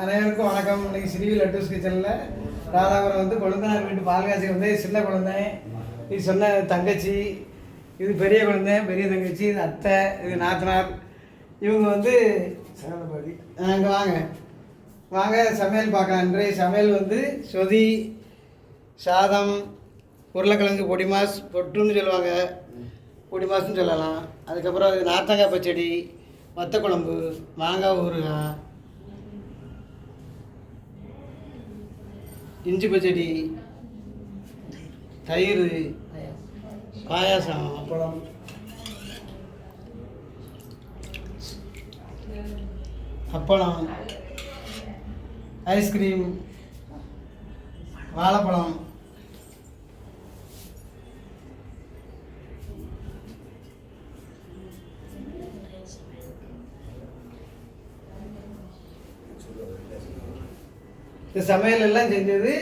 அனைவருக்கும் வணக்கம். இன்னைக்கு ஸ்ரீவி லட்டூஸ் கிச்சனில் ராதாபுரம் வந்து கொழுந்தனார் வீட்டு பால்காசி வந்து சின்ன குழந்தை இது சொன்ன தங்கச்சி இது பெரிய குழந்தை பெரிய தங்கச்சி இது அத்தை இது நாத்தனார். இவங்க வந்து அங்கே வாங்க. வாங்க சமையல் பார்க்கலாம். இன்றைய சமையல் வந்து சொதி சாதம் உருளைக்கிழங்கு பொடி மாஸ் பொட்டுன்னு சொல்லுவாங்க. பொடி மாஸ்னு சொல்லலாம். அதுக்கப்புறம் இது நார்த்தங்காய் பச்சடி வத்த குழம்பு மாங்காய் ஊறுகாய் இஞ்சி பச்சடி தயிர் பாயாசம் அப்பளம். அப்பளம் ஐஸ்கிரீம் வாழைப்பழம். இந்த சமையல் எல்லாம் செஞ்சது.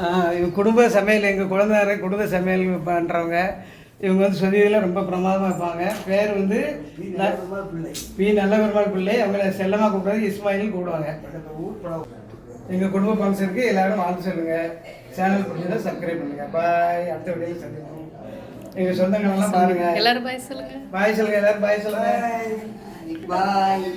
ஆ, இவங்க குடும்ப சமையல் எங்கள் குழந்தை குடும்ப சமையல் பண்ணுறவங்க இவங்க வந்து சொதியில் ரொம்ப பிரமாதமாக இருப்பாங்க. பேர் வந்து பி நல்ல பெருமாள் பிள்ளை அவங்கள செல்லமாக கூப்பிடுறது இஸ்மாயில் கூப்பிடுவாங்க. எங்கள் குடும்ப ஃபங்க்ஷனுக்கு எல்லாரும் வாழ்த்து சொல்லுங்கள் சேனல் பிடிச்சதை சப்ஸ்கிரைப் பண்ணுங்கள் பாய். அடுத்த வீடியோவில் சந்திப்போம். எங்கள் சொந்தங்களெல்லாம் பாருங்கள் எல்லாரும் பாய் சொல்லுங்க. பாய் சொல்லுங்கள் எல்லாரும் பாய் சொல்லுங்கள் பாய்.